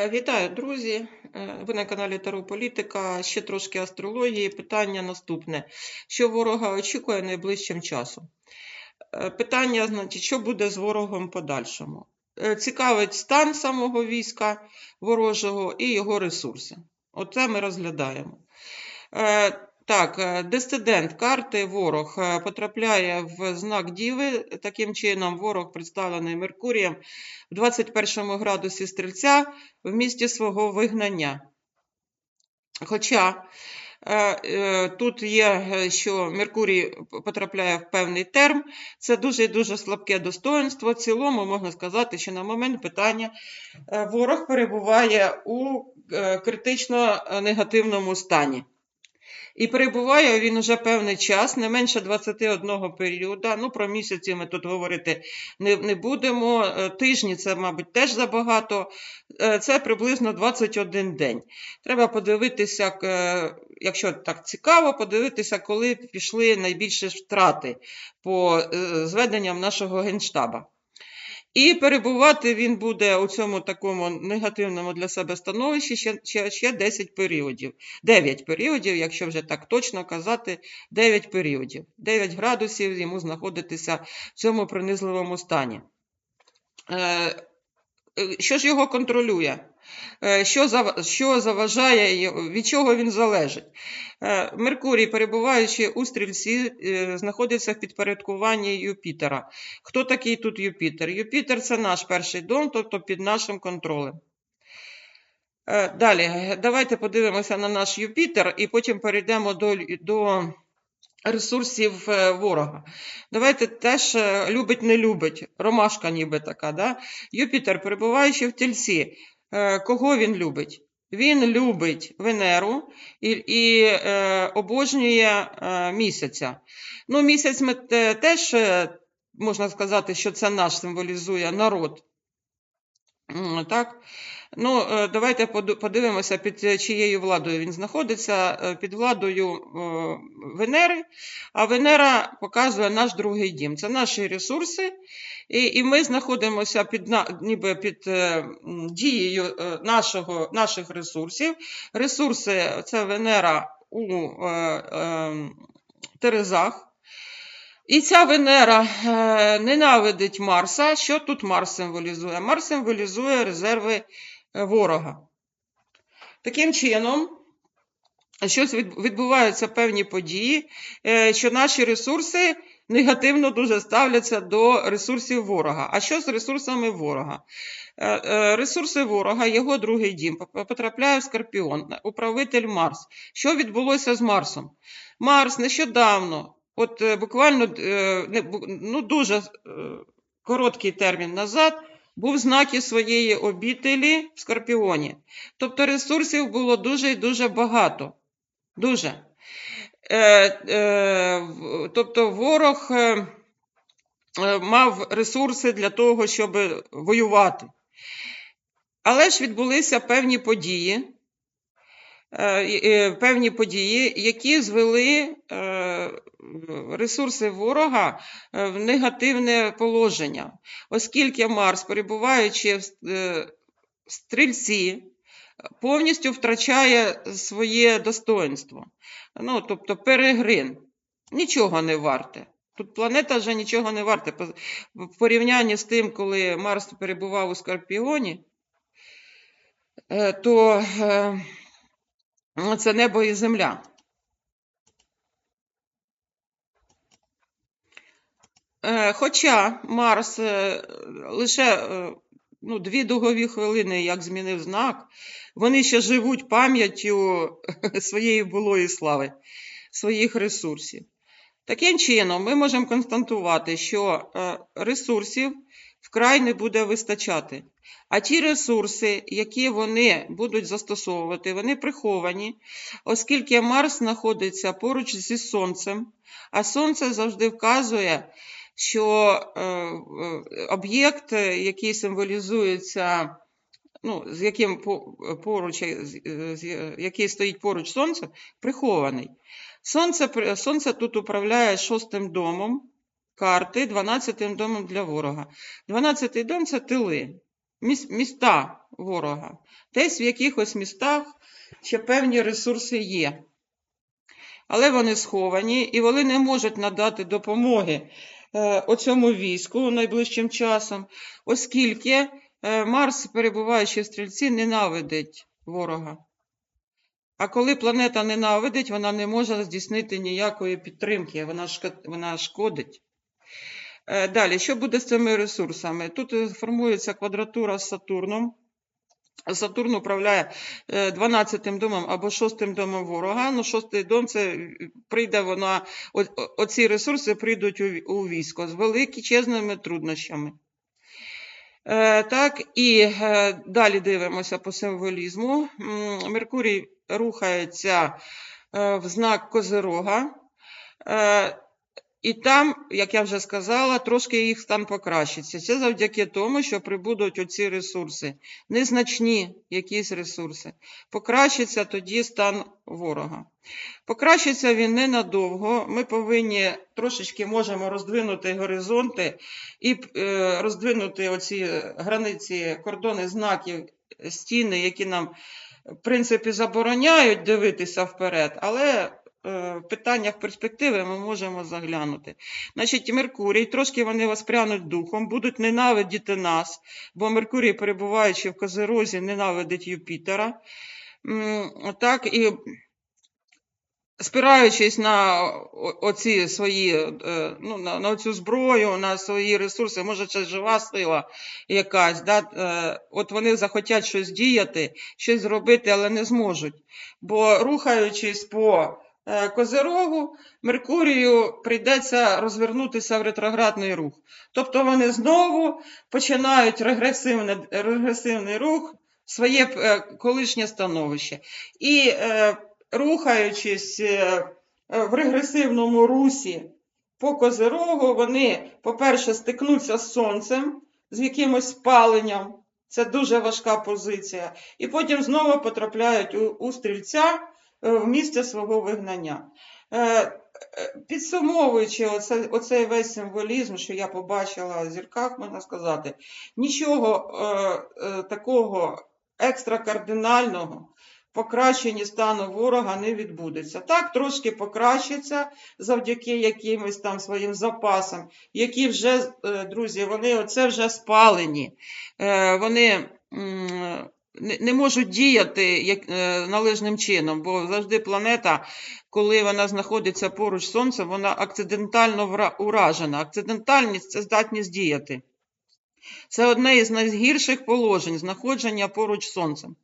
Е, Вітаю, друзі! Е, Ви на каналі Таро Політика. Ще трошки астрології. Питання наступне: що ворога очікує найближчим часом? Е, Питання, значить, що буде з ворогом подальшому? Цікавить стан самого війська ворожого і його ресурси. Оце ми розглядаємо. Так, е, дисидент карти ворог е, потрапляє в знак Діви. Таким чином, ворог представлений Меркурієм в 21 градусі стрільця в місті свого вигнання. Хоча е, тут є, що Меркурій потрапляє в певний терм, це дуже дуже слабке достоинство. В цілому можна сказати, що на момент питання ворог перебуває у критично негативному стані. І перебуває він уже певний час, не менше 21 періоду. Ну, про місяці ми тут говорити не, не будемо. Е, Тижні це, мабуть, теж забагато. Е, Це приблизно 21 день. Треба подивитися, е, якщо так цікаво, подивитися, коли пішли найбільші втрати по зведенням нашого генштаба. І перебувати він буде у цьому такому негативному для себе становищі ще, ще, ще 10 періодів. 9 періодів, якщо вже так точно казати, 9 періодів. 9 градусів йому знаходитися в цьому принизливому стані. Е, е, Що ж його контролює? Е, Що, зав- що заважає, від чого він залежить? Е, Меркурій, перебуваючи у стрільці, е, знаходиться в підпорядкуванні Юпітера. Хто такий тут Юпітер? Юпітер це наш перший дом, тобто під нашим контролем. Далі, давайте подивимося на наш Юпітер і потім перейдемо до, до ресурсів ворога. Давайте теж е, любить, ромашка ніби така. Да? Юпітер, перебуваючи в тільці, кого він любить? Він любить Венеру і, і е, обожнює е, місяця. Ну, місяць ми теж е, можна сказати, що це наш символізує народ. Так? Ну, е, давайте подивимося, під чиєю владою він знаходиться. Е, Під владою е, Венери, а Венера показує наш другий дім. Це наші ресурси, і, і ми знаходимося під, ніби під дією нашого, наших ресурсів. Ресурси це Венера у е, е, Терезах. І ця Венера е, ненавидить Марса. Що тут Марс символізує? Марс символізує резерви е, ворога. Таким чином, щось відбуваються певні події, е, що наші ресурси негативно дуже ставляться до ресурсів ворога. А що з ресурсами ворога? Ресурси ворога, його другий дім, потрапляє в Скорпіон, управитель Марс. Що відбулося з Марсом? Марс нещодавно, от е, буквально е, ну, дуже е, короткий термін назад, був в знакі своєї обітелі в Скорпіоні. Тобто ресурсів було дуже і дуже багато. Дуже. Тобто ворог мав ресурси для того, щоб воювати. Але ж відбулися певні події, певні події, які звели е, ресурси ворога е, в негативне положення, оскільки Марс, перебуваючи в е, стрільці, повністю втрачає своє достоинство. Ну, тобто перегрин. Нічого не варте. Тут планета вже нічого не варте. В порівнянні з тим, коли Марс перебував у Скорпіоні, е, то е, це небо і земля. Е, Хоча Марс е, лише е, ну, дві дугові хвилини, як змінив знак, вони ще живуть пам'яттю своєї булої слави, своїх ресурсів. Таким чином, ми можемо констатувати, що ресурсів вкрай не буде вистачати. А ті ресурси, які вони будуть застосовувати, вони приховані, оскільки Марс знаходиться поруч зі Сонцем, а Сонце завжди вказує, що е, об'єкт, який символізується, ну, з яким поруч, який стоїть поруч Сонця, прихований. Сонце, сонце тут управляє шостим домом карти, 12 домом для ворога. 12-й дом це тили. міс- міста ворога. Десь в якихось містах ще певні ресурси є. Але вони сховані і вони не можуть надати допомоги е, оцьому війську найближчим часом, оскільки е, Марс, перебуваючи в стрільці, ненавидить ворога. А коли планета ненавидить, вона не може здійснити ніякої підтримки, вона шкодить. Е, Далі, що буде з цими ресурсами? Тут е, формується квадратура з Сатурном. Сатурн управляє 12-м домом або 6-м домом ворога. Ну, 6-й дом це е, прийде вона, оці ресурси прийдуть у, військо з величезними труднощами. Е, так, і е, далі дивимося по символізму. Меркурій рухається е, в знак Козирога. І там, як я вже сказала, трошки їх стан покращиться. Це завдяки тому, що прибудуть оці ресурси, незначні якісь ресурси. Покращиться тоді стан ворога. Покращиться він ненадовго. Ми повинні трошечки можемо роздвинути горизонти і е, роздвинути оці границі, кордони знаків, стіни, які нам, в принципі, забороняють дивитися вперед, але в питаннях перспективи ми можемо заглянути. Значить, Меркурій, трошки вони воспрянуть духом, будуть ненавидіти нас, бо Меркурій, перебуваючи в Козирозі, ненавидить Юпітера. Так, і спираючись на оці свої, е, ну, на, на цю зброю, на свої ресурси, може, це жива сила якась, да? е, от вони захотять щось діяти, щось зробити, але не зможуть. Бо рухаючись по е, Козирогу, Меркурію прийдеться розвернутися в ретроградний рух. Тобто вони знову починають регресивне, регресивний рух, своє е, колишнє становище. І е, рухаючись е, е, в регресивному русі по Козирогу, вони, по-перше, стикнуться з сонцем, з якимось спаленням. Це дуже важка позиція. І потім знову потрапляють у, у стрільця е, в місце свого вигнання. Е, е, Підсумовуючи оце, оцей весь символізм, що я побачила в зірках, можна сказати, нічого е, е, такого екстракардинального покращенні стану ворога не відбудеться. Так, трошки покращиться завдяки якимось там своїм запасам, які вже, е, друзі, вони оце вже спалені. Е, Вони м, не можуть діяти як, е, належним чином, бо завжди планета, коли вона знаходиться поруч Сонцем, вона акцидентально уражена. Акцидентальність це здатність діяти. Це одне із найгірших положень знаходження поруч Сонцем.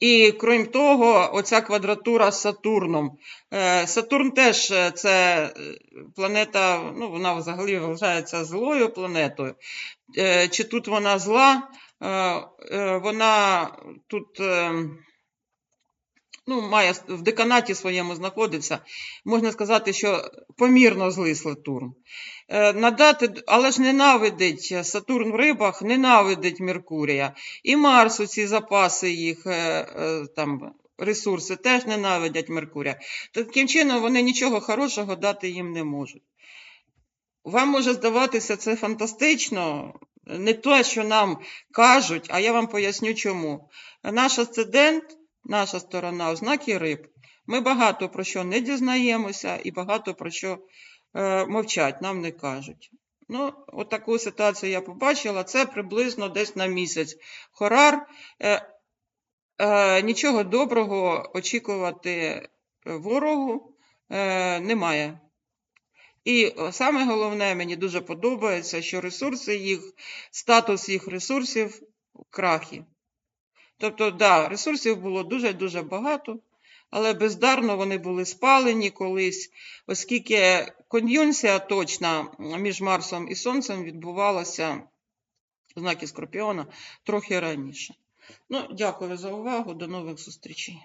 І крім того, оця квадратура з Сатурном. Е, Сатурн теж е, це планета, ну вона взагалі вважається злою планетою. Чи тут вона зла? Е, е, Вона тут е, ну, має в деканаті своєму знаходиться. Можна сказати, що помірно злий Сатурн. Надати, але ж ненавидить Сатурн в рибах, ненавидить Меркурія. І Марс, у ці запаси їх там, ресурси теж ненавидять Меркурія. Таким чином вони нічого хорошого дати їм не можуть. Вам може здаватися це фантастично, не те, що нам кажуть, а я вам поясню чому. Наш асцендент, наша сторона, ознаки риб. Ми багато про що не дізнаємося і багато про що е, мовчать, нам не кажуть. Ну, от таку ситуацію я побачила. Це приблизно десь на місяць. Хорар. Е, е, нічого доброго очікувати ворогу е, немає. І е, саме головне, мені дуже подобається, що ресурси їх, статус їх ресурсів в крахі. Тобто, да, ресурсів було дуже-дуже багато, але бездарно вони були спалені колись, оскільки кон'юнкція точна між Марсом і Сонцем відбувалася в знакі Скорпіона трохи раніше. Ну, дякую за увагу. До нових зустрічей.